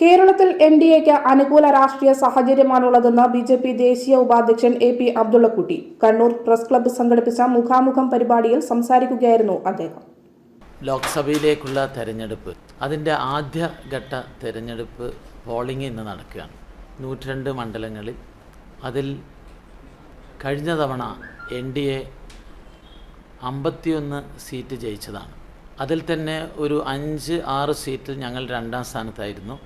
കേരളത്തിൽ N D എക്ക് അനുകൂല രാഷ്ട്രീയ സാഹചര്യമാണുള്ളതെന്ന് ബി ജെ പി ദേശീയ ഉപാധ്യക്ഷൻ A P Abdullakutty. Kannur press club സംഘടിപ്പിച്ച മുഖാമുഖം പരിപാടിയിൽ സംസാരിക്കുകയായിരുന്നു അദ്ദേഹം. ലോക്സഭയിലേക്കുള്ള തെരഞ്ഞെടുപ്പ് അതിന്റെ ആദ്യഘട്ട തെരഞ്ഞെടുപ്പ് പോളിംഗ് ഇന്ന് നടക്കുകയാണ്. നൂറ്റിരണ്ട് മണ്ഡലങ്ങളിൽ അതിൽ കഴിഞ്ഞ തവണ എൻ ഡി എ അമ്പത്തിയൊന്ന് സീറ്റ് ജയിച്ചതാണ്. അതിൽ തന്നെ ഒരു അഞ്ച് ആറ് സീറ്റിൽ ഞങ്ങൾ രണ്ടാം സ്ഥാനത്തായിരുന്നു.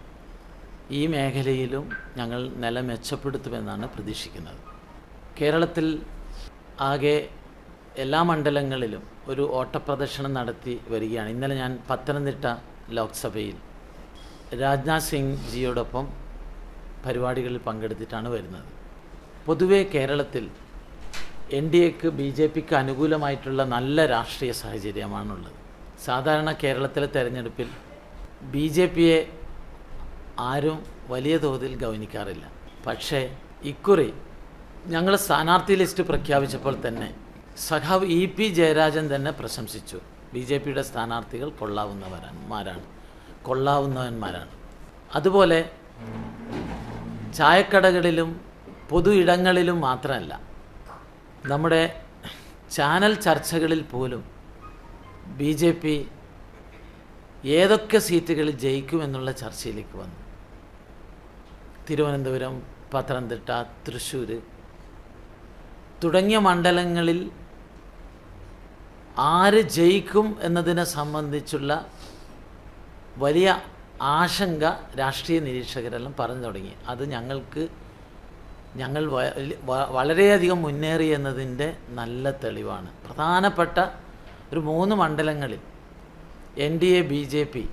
ഈ മേഖലയിലും ഞങ്ങൾ നില മെച്ചപ്പെടുത്തുമെന്നാണ് പ്രതീക്ഷിക്കുന്നത്. കേരളത്തിൽ ആകെ എല്ലാ മണ്ഡലങ്ങളിലും ഒരു ഓട്ടപ്രദർശനം നടത്തി വരികയാണ്. ഇന്നലെ ഞാൻ പത്തനംതിട്ട ലോക്സഭയിൽ രാജ്നാഥ് സിംഗ് ജിയോടൊപ്പം പരിപാടികളിൽ പങ്കെടുത്തിട്ടാണ് വരുന്നത്. പൊതുവേ കേരളത്തിൽ എൻ ഡി എക്ക് ബി ജെ പിക്ക് അനുകൂലമായിട്ടുള്ള നല്ല രാഷ്ട്രീയ സാഹചര്യമാണുള്ളത്. സാധാരണ കേരളത്തിലെ തെരഞ്ഞെടുപ്പിൽ ബി ജെ പിയെ ആരും വലിയ തോതിൽ ഗൗനിക്കാറില്ല. പക്ഷേ ഇക്കുറി ഞങ്ങൾ സ്ഥാനാർത്ഥി ലിസ്റ്റ് പ്രഖ്യാപിച്ചപ്പോൾ തന്നെ സഖാവ് ഇ പി ജയരാജൻ തന്നെ പ്രശംസിച്ചു. ബി ജെ പിയുടെ സ്ഥാനാർത്ഥികൾ കൊള്ളാവുന്നവരന്മാരാണ്. കൊള്ളാവുന്നവന്മാരാണ്. അതുപോലെ ചായക്കടകളിലും പൊതു ഇടങ്ങളിലും മാത്രമല്ല നമ്മുടെ ചാനൽ ചർച്ചകളിൽ പോലും ബി ജെ പി ഏതൊക്കെ സീറ്റുകളിൽ ജയിക്കുമെന്നുള്ള ചർച്ചയിലേക്ക് വന്നു. തിരുവനന്തപുരം പത്തനംതിട്ട തൃശ്ശൂർ തുടങ്ങിയ മണ്ഡലങ്ങളിൽ ആര് ജയിക്കും എന്നതിനെ സംബന്ധിച്ചുള്ള വലിയ ആശങ്ക രാഷ്ട്രീയ നിരീക്ഷകരെല്ലാം പറഞ്ഞു തുടങ്ങി. അത് ഞങ്ങൾക്ക് ഞങ്ങൾ വളരെയധികം മുന്നേറി എന്നതിന്റെ നല്ല തെളിവാണ്. പ്രധാനപ്പെട്ട ഒരു മൂന്ന് മണ്ഡലങ്ങളിൽ N D A B J P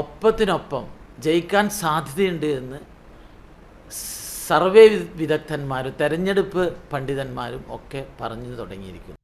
ഒപ്പത്തിനൊപ്പം ജയിക്കാൻ സാധ്യതയുണ്ട് എന്ന് സർവേ വിദഗ്ധന്മാരും തെരഞ്ഞെടുപ്പ് പണ്ഡിതന്മാരും ഒക്കെ പറഞ്ഞു തുടങ്ങിയിരിക്കുന്നു.